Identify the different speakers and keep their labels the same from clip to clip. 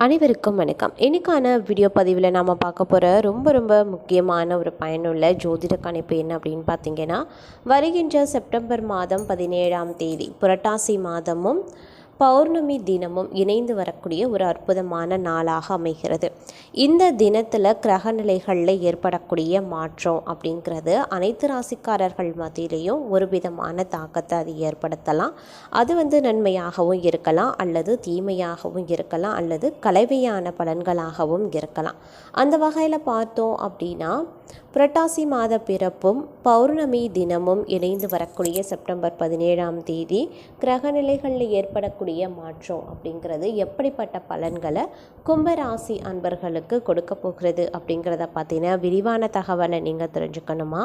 Speaker 1: அனைவருக்கும் வணக்கம். இன்றைக்கான வீடியோ பதிவில் நாம் பார்க்க போகிற ரொம்ப ரொம்ப முக்கியமான ஒரு பயனுள்ள ஜோதிட கணிப்பு என்ன அப்படின்னு பார்த்தீங்கன்னா வருகின்ற செப்டம்பர் மாதம் பதினேழாம் தேதி புரட்டாசி மாதமும் பௌர்ணமி தினமும் இணைந்து வரக்கூடிய ஒரு அற்புதமான நாளாக அமைகிறது. இந்த தினத்தில் கிரகநிலைகளில் ஏற்படக்கூடிய மாற்றம் அப்படிங்கிறது அனைத்து ராசிக்காரர்கள் மத்தியிலையும் ஒரு விதமான தாக்கத்தை அது ஏற்படுத்தலாம். அது வந்து நன்மையாகவும் இருக்கலாம் அல்லது தீமையாகவும் இருக்கலாம் அல்லது கலவையான பலன்களாகவும் இருக்கலாம். அந்த வகையில் பார்த்தோம் அப்படின்னா புரட்டாசி மாத பிறப்பும் பௌர்ணமி தினமும் இணைந்து வரக்கூடிய செப்டம்பர் பதினேழாம் தேதி கிரகநிலைகளில் ஏற்படக்கூடிய மாற்றம் அப்படிங்கிறது எப்படிப்பட்ட பலன்களை கும்பராசி அன்பர்களுக்கு கொடுக்க போகிறது அப்படிங்கிறத பார்த்தீங்கன்னா விரிவான தகவலை நீங்கள் தெரிஞ்சுக்கணுமா?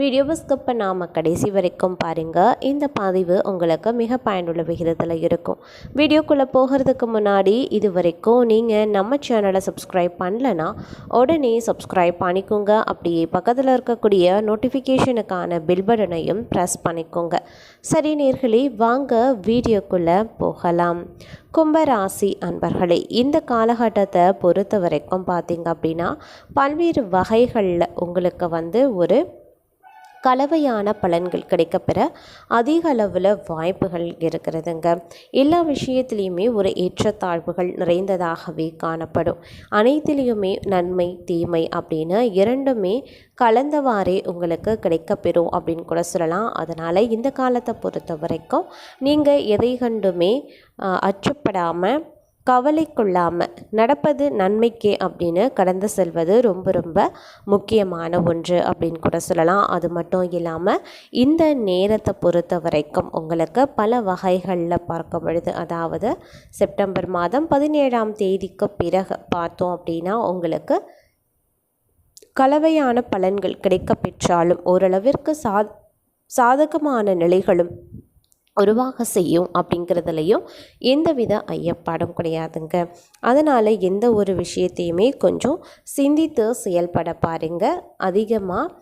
Speaker 1: வீடியோவை ஸ்கிப் பண்ணாமல் கடைசி வரைக்கும் பாருங்கள் இந்த பதிவு உங்களுக்கு மிக பயனுள்ள விகிதத்தில் இருக்கும். வீடியோக்குள்ளே போகிறதுக்கு முன்னாடி இது வரைக்கும் நீங்கள் நம்ம சேனலை சப்ஸ்கிரைப் பண்ணலனா உடனே சப்ஸ்கிரைப் பண்ணிக்கோங்க. அப்படியே பக்கத்தில் இருக்கக்கூடிய நோட்டிஃபிகேஷனுக்கான பில் பட்டனையும் ப்ரெஸ் பண்ணிக்கோங்க. சரி நேர்களே வாங்க வீடியோக்குள்ளே போ போகலாம். கும்பராசி அன்பர்களே இந்த காலகட்டத்தை பொறுத்த வரைக்கும் பார்த்தீங்க அப்படின்னா பல்வேறு வகைகளில் உங்களுக்கு வந்து ஒரு கலவையான பலன்கள் கிடைக்கப்பெற அதிக அளவில் வாய்ப்புகள் இருக்கிறதுங்க. எல்லா விஷயத்துலேயுமே ஒரு ஏற்றத்தாழ்வுகள் நிறைந்ததாகவே காணப்படும். அனைத்திலையுமே நன்மை தீமை அப்படின்னு இரண்டுமே கலந்தவாறே உங்களுக்கு கிடைக்கப்பெறும் அப்படின்னு கூட சொல்லலாம். அதனால் இந்த காலத்தை பொறுத்த வரைக்கும் நீங்கள் எதை கண்டுமே அச்சப்படாமல் கவலை கொள்ளாமல் நடப்பது நன்மைக்கே அப்படின்னு கடந்து செல்வது ரொம்ப ரொம்ப முக்கியமான ஒன்று அப்படின்னு கூட சொல்லலாம். அது மட்டும் இல்லாமல் இந்த நேரத்தை பொறுத்த வரைக்கும் உங்களுக்கு பல வகைகளில் பார்க்க பொழுது அதாவது செப்டம்பர் மாதம் பதினேழாம் தேதிக்கு பிறகு பார்த்தோம் அப்படின்னா உங்களுக்கு கலவையான பலன்கள் கிடைக்க பெற்றாலும் ஓரளவிற்கு சா சாதகமான நிலைகளும் உருவாக செய்யும் அப்படிங்கிறதுலையும் எந்தவித ஐயப்பாடும் கிடையாதுங்க. அதனால் எந்த ஒரு விஷயத்தையுமே கொஞ்சம் சிந்தித்து செயல்பட பாருங்க. அதிகமாக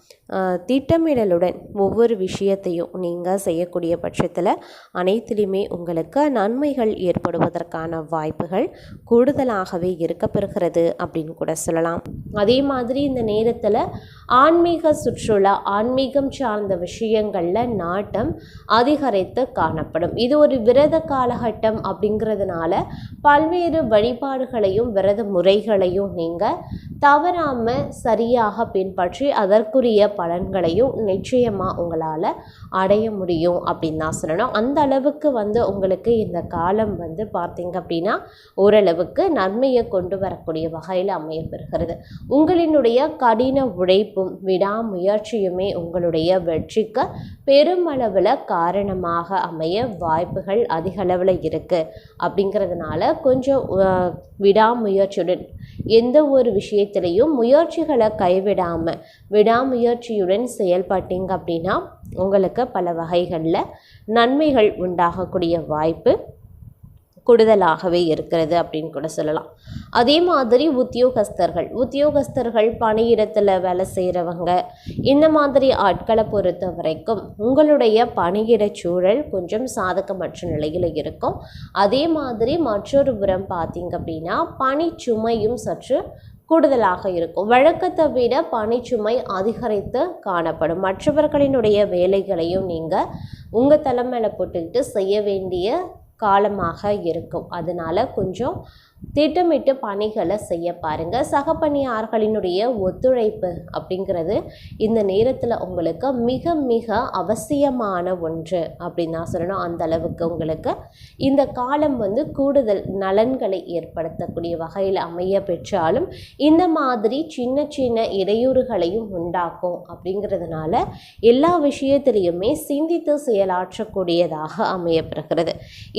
Speaker 1: திட்டமிடலுடன் ஒவ்வொரு விஷயத்தையும் நீங்கள் செய்யக்கூடிய பட்சத்தில் அனைத்திலுமே உங்களுக்கு நன்மைகள் ஏற்படுவதற்கான வாய்ப்புகள் கூடுதலாகவே இருக்கப்பெறுகிறது அப்படின்னு கூட சொல்லலாம். அதே மாதிரி இந்த நேரத்தில் ஆன்மீக சுற்றுலா ஆன்மீகம் சார்ந்த விஷயங்களில் நாட்டம் அதிகரித்து காணப்படும். இது ஒரு விரத காலகட்டம் அப்படிங்கிறதுனால பல்வேறு வழிபாடுகளையும் விரத முறைகளையும் நீங்கள் தவறாமல் சரியாக பின்பற்றி அதற்குரிய பலன்களையும் நிச்சயமாக உங்களால் அடைய முடியும் அப்படின்னு தான் சொல்லணும். அந்த அளவுக்கு வந்து உங்களுக்கு இந்த காலம் வந்து பார்த்தீங்க அப்படின்னா ஓரளவுக்கு நன்மையை கொண்டு வரக்கூடிய வகையில் அமையப்பெறுகிறது உங்களினுடைய கடின உழைப்பு உழைப்பும் விடாமுயற்சியுமே உங்களுடைய வெற்றிக்கு பெருமளவில் காரணமாக அமைய வாய்ப்புகள் அதிகளவில் இருக்குது அப்படிங்கிறதுனால கொஞ்சம் விடாமுயற்சியுடன் எந்த ஒரு விஷயத்திலையும் முயற்சிகளை கைவிடாமல் விடாமுயற்சியுடன் செயல்பட்டீங்க அப்படின்னா உங்களுக்கு பல வகைகளில் நன்மைகள் உண்டாகக்கூடிய வாய்ப்பு கூடுதலாகவே இருக்கிறது அப்படின்னு கூட சொல்லலாம். அதே மாதிரி உத்தியோகஸ்தர்கள் உத்தியோகஸ்தர்கள் பணியிடத்தில் வேலை செய்கிறவங்க இந்த மாதிரி ஆட்களை பொறுத்த வரைக்கும் உங்களுடைய பணியிட சூழல் கொஞ்சம் சாதகமற்ற நிலையில் இருக்கும். அதே மாதிரி மற்றொரு புறம் பார்த்தீங்க அப்படின்னா பணிச்சுமையும் சற்று கூடுதலாக இருக்கும். வழக்கத்தை விட பணிச்சுமை அதிகரித்து காணப்படும். மற்றவர்களினுடைய வேலைகளையும் நீங்கள் உங்கள் தலைமையில் போட்டுக்கிட்டு செய்ய வேண்டிய காலமாக இருக்கும். அதனால் கொஞ்சம் திட்டமிட்டு பணிகளை செய்ய பாருங்கள் சக பணியாளர்களினுடைய ஒத்துழைப்பு அப்படிங்கிறது இந்த நேரத்தில் உங்களுக்கு மிக மிக அவசியமான ஒன்று அப்படின்னு தான் சொல்லணும். அந்த அளவுக்கு உங்களுக்கு இந்த காலம் வந்து கூடுதல் நலன்களை ஏற்படுத்தக்கூடிய வகையில் அமைய பெற்றாலும் இந்த மாதிரி சின்ன சின்ன இடையூறுகளையும் உண்டாக்கும் அப்படிங்கிறதுனால எல்லா விஷயத்திலையுமே சிந்தித்து செயலாற்றக்கூடியதாக அமையப்படுகிறது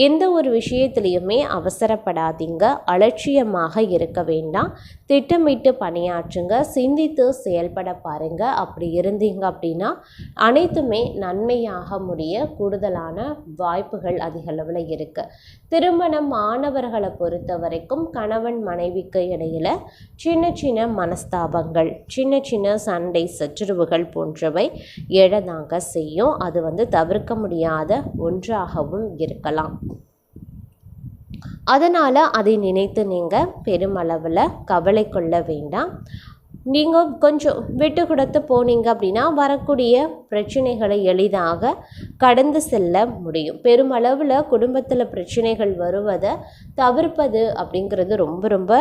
Speaker 1: எந்த ஒரு விஷயத்திலையுமே அவசரப்படாதீங்க. அலட்சியமாக இருக்க வேண்டாம். திட்டமிட்டு பணியாற்றுங்க. சிந்தித்து செயல்பட பாருங்க. அப்படி இருந்தீங்க அப்படின்னா அனைத்துமே நன்மையாக முடிய கூடுதலான வாய்ப்புகள் அதிகளவில் இருக்குது திருமணம் மாணவர்களை பொறுத்த வரைக்கும் கணவன் மனைவிக்கு இடையில் சின்ன சின்ன மனஸ்தாபங்கள் சின்ன சின்ன சண்டை சச்சுரவுகள் போன்றவை எழதாங்க செய்யும். அது வந்து தவிர்க்க முடியாத ஒன்றாகவும் இருக்கலாம். அதனால் அதை நினைத்து நீங்கள் பெருமளவில் கவலை கொள்ள வேண்டாம். நீங்கள் கொஞ்சம் விட்டு கொடுத்து போனீங்க அப்படின்னா வரக்கூடிய பிரச்சனைகளை எளிதாக கடந்து செல்ல முடியும். பெருமளவில் குடும்பத்தில் பிரச்சனைகள் வருவதை தவிர்ப்பது அப்படிங்கிறது ரொம்ப ரொம்ப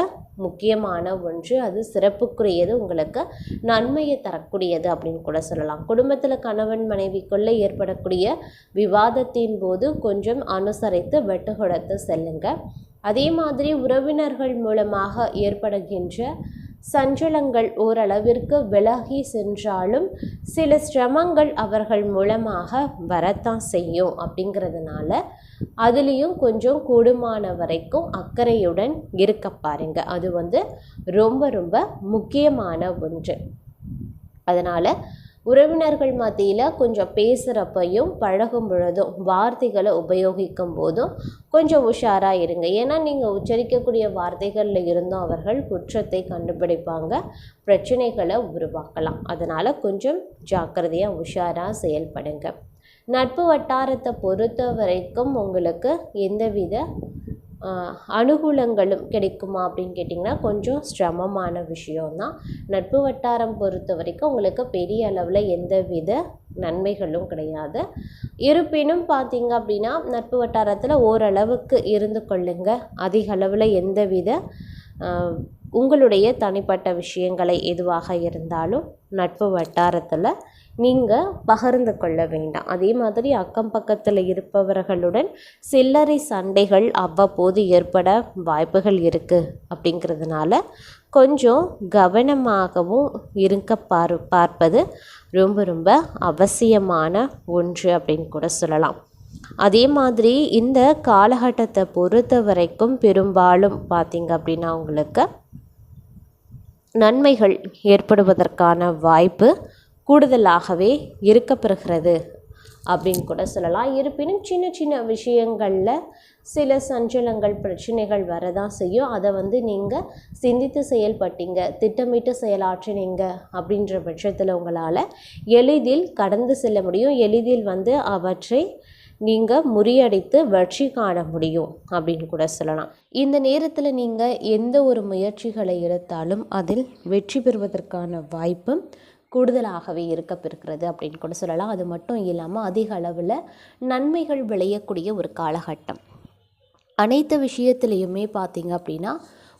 Speaker 1: முக்கியமான ஒன்று. அது சிறப்புக்குரியது. உங்களுக்கு நன்மையை தரக்கூடியது அப்படின்னு கூட சொல்லலாம். குடும்பத்தில் கணவன் மனைவிக்குள்ளே ஏற்படக்கூடிய விவாதத்தின் போது கொஞ்சம் அனுசரித்து வெட்டு கொடுத்து செல்லுங்கள் அதே மாதிரி உறவினர்கள் மூலமாக ஏற்படுகின்ற சஞ்சலங்கள் ஓரளவிற்கு விலகி சென்றாலும் சில சிரமங்கள் அவர்கள் மூலமாக வரத்தான் செய்யும் அப்படிங்கிறதுனால அதுலேயும் கொஞ்சம் கூடுமான வரைக்கும் அக்கறையுடன் இருக்க பாருங்க. அது வந்து ரொம்ப ரொம்ப முக்கியமான ஒன்று. அதனால் உறவினர்கள் மத்தியில் கொஞ்சம் பேசுகிறப்பையும் பழகும் பொழுதும் வார்த்தைகளை உபயோகிக்கும் போதும் கொஞ்சம் உஷாராக இருங்க. ஏன்னா நீங்கள் உச்சரிக்கக்கூடிய வார்த்தைகளில் இருந்தும் அவர்கள் குற்றத்தை கண்டுபிடிப்பாங்க பிரச்சனைகளை உருவாக்கலாம். அதனால் கொஞ்சம் ஜாக்கிரதையாக உஷாராக செயல்படுங்க. நட்பு வட்டாரத்தை பொறுத்த வரைக்கும் உங்களுக்கு எந்தவித அனுகூலங்களும் கிடைக்குமா அப்படின்னு கேட்டிங்கன்னா கொஞ்சம் சிரமமான விஷயம்தான். நட்பு வட்டாரம் பொறுத்த வரைக்கும் உங்களுக்கு பெரிய அளவில் எந்த வித நன்மைகளும் கிடையாது. இருப்பினும் பார்த்தீங்க அப்படின்னா நட்பு வட்டாரத்தில் ஓரளவுக்கு இருந்து கொள்ளுங்க. அதிக அளவில் எந்தவித உங்களுடைய தனிப்பட்ட விஷயங்களை எதுவாக இருந்தாலும் நட்பு வட்டாரத்தில் நீங்கள் பகிர்ந்து கொள்ள வேண்டாம். அதே மாதிரி அக்கம் பக்கத்தில் இருப்பவர்களுடன் சில்லறை சண்டைகள் அவ்வப்போது ஏற்பட வாய்ப்புகள் இருக்குது அப்படிங்கிறதுனால கொஞ்சம் கவனமாகவும் இருக்க பார் பார்ப்பது ரொம்ப ரொம்ப அவசியமான ஒன்று அப்படின்னு கூட சொல்லலாம். அதே மாதிரி இந்த காலகட்டத்தை பொறுத்த வரைக்கும் பெரும்பாலும் பார்த்திங்க அப்படின்னா உங்களுக்கு நன்மைகள் ஏற்படுவதற்கான வாய்ப்பு கூடுதலாகவே இருக்கப்பெறுகிறது அப்படின்னு கூட சொல்லலாம். இருப்பினும் சின்ன சின்ன விஷயங்களில் சில சஞ்சலங்கள் பிரச்சனைகள் வரதான் செய்யும். அதை வந்து நீங்கள் சிந்தித்து செயல்பட்டீங்க திட்டமிட்டு செயலாற்றினீங்க அப்படின்ற பட்சத்தில் உங்களால் எளிதில் கடந்து செல்ல முடியும். எளிதில் வந்து அவற்றை நீங்கள் முறியடித்து வெற்றி காண முடியும் அப்படின்னு கூட சொல்லலாம். இந்த நேரத்தில் நீங்கள் எந்த ஒரு முயற்சிகளை எடுத்தாலும் அதில் வெற்றி பெறுவதற்கான வாய்ப்பும் கூடுதலாகவே இருக்கப்பெறுகிறது அப்படின்னு கூட சொல்லலாம். அது மட்டும் இல்லாமல் அதிக அளவில் நன்மைகள் விளையக்கூடிய ஒரு காலகட்டம். அனைத்து விஷயத்துலேயுமே பார்த்திங்க அப்படின்னா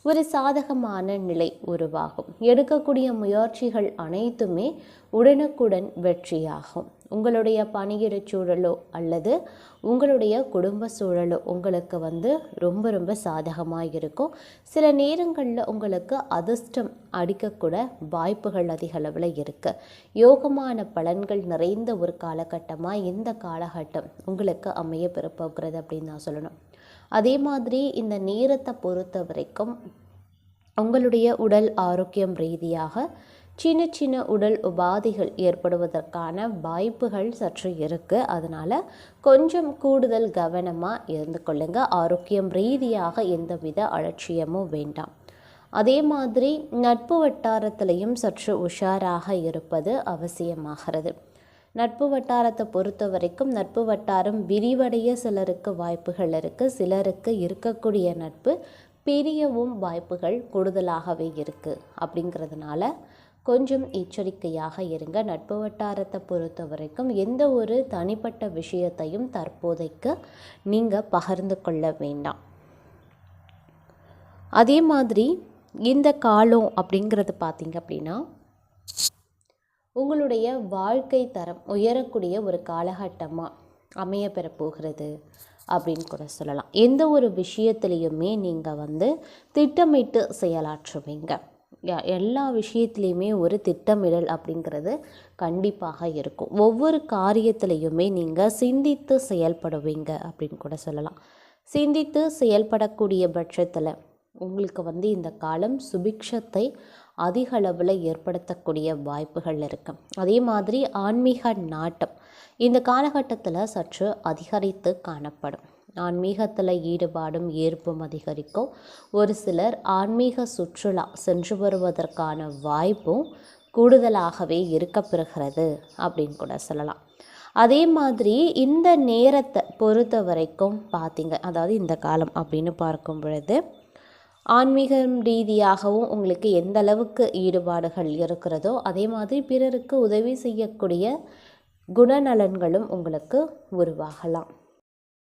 Speaker 1: ஒரு சாதகமான நிலை உருவாகும். எடுக்கக்கூடிய முயற்சிகள் அனைத்துமே உடனுக்குடன் வெற்றியாகும். உங்களுடைய பணியிட சூழலோ அல்லது உங்களுடைய குடும்ப சூழலோ உங்களுக்கு வந்து ரொம்ப ரொம்ப சாதகமாக இருக்கும். சில நேரங்களில் உங்களுக்கு அதிர்ஷ்டம் அடிக்கக்கூட வாய்ப்புகள் அதிக அளவில் இருக்குது யோகமான பலன்கள் நிறைந்த ஒரு காலகட்டமாக இந்த காலகட்டம் உங்களுக்கு அமைய பெறப்போகிறது அப்படின்னு நான் சொல்லணும். அதே மாதிரி இந்த நேரத்தை பொறுத்த வரைக்கும் உங்களுடைய உடல் ஆரோக்கியம் ரீதியாக சின்ன சின்ன உடல் உபாதைகள் ஏற்படுவதற்கான வாய்ப்புகள் சற்று இருக்குது அதனால் கொஞ்சம் கூடுதல் கவனமாக இருந்து கொள்ளுங்கள் ஆரோக்கியம் ரீதியாக எந்தவித அலட்சியமும் வேண்டாம். அதே மாதிரி நட்பு வட்டாரத்திலையும் சற்று உஷாராக இருப்பது அவசியமாகிறது. நட்பு வட்டாரத்தை பொறுத்த வரைக்கும் நட்பு வட்டாரம் விரிவடைய சிலருக்கு வாய்ப்புகள் இருக்குது சிலருக்கு இருக்கக்கூடிய நட்பு பிரியவும் வாய்ப்புகள் கூடுதலாகவே இருக்குது அப்படிங்கிறதுனால கொஞ்சம் எச்சரிக்கையாக இருங்க. நட்பு வட்டாரத்தை பொறுத்த வரைக்கும் எந்த ஒரு தனிப்பட்ட விஷயத்தையும் தற்போதைக்கு நீங்கள் பகிர்ந்து கொள்ள வேண்டாம். அதே மாதிரி இந்த காலம் அப்படிங்கிறது பார்த்திங்க அப்படின்னா உங்களுடைய வாழ்க்கை தரம் உயரக்கூடிய ஒரு காலகட்டமாக அமைய பெறப்போகிறது அப்படின்னு கூட சொல்லலாம். எந்த ஒரு விஷயத்துலேயுமே நீங்கள் வந்து திட்டமிட்டு செயலாற்றுவீங்க. எல்லா விஷயத்துலேயுமே ஒரு திட்டமிடல் அப்படிங்கிறது கண்டிப்பாக இருக்கும். ஒவ்வொரு காரியத்திலையுமே நீங்கள் சிந்தித்து செயல்படுவீங்க அப்படின்னு கூட சொல்லலாம். சிந்தித்து செயல்படக்கூடிய பட்சத்தில் உங்களுக்கு வந்து இந்த காலம் சுபிக்ஷத்தை அதிக அளவில் ஏற்படுத்தக்கூடிய வாய்ப்புகள் இருக்குது அதே மாதிரி ஆன்மீக நாட்டம் இந்த காலகட்டத்தில் சற்று அதிகரித்து காணப்படும். ஆன்மீகத்தில் ஈடுபாடும் ஏற்பும் அதிகரிக்கும். ஒரு சிலர் ஆன்மீக சுற்றுலா சென்று வருவதற்கான வாய்ப்பும் கூடுதலாகவே இருக்கப்பெறுகிறது அப்படின்னு கூட சொல்லலாம். அதே மாதிரி இந்த நேரத்தை பொறுத்த வரைக்கும் பார்த்தீங்க அதாவது இந்த காலம் அப்படின்னு பார்க்கும் பொழுது ஆன்மீகம் ரீதியாகவும் உங்களுக்கு எந்த அளவுக்கு ஈடுபாடுகள் இருக்கிறதோ அதே மாதிரி பிறருக்கு உதவி செய்யக்கூடிய குணநலன்களும் உங்களுக்கு உருவாகலாம்.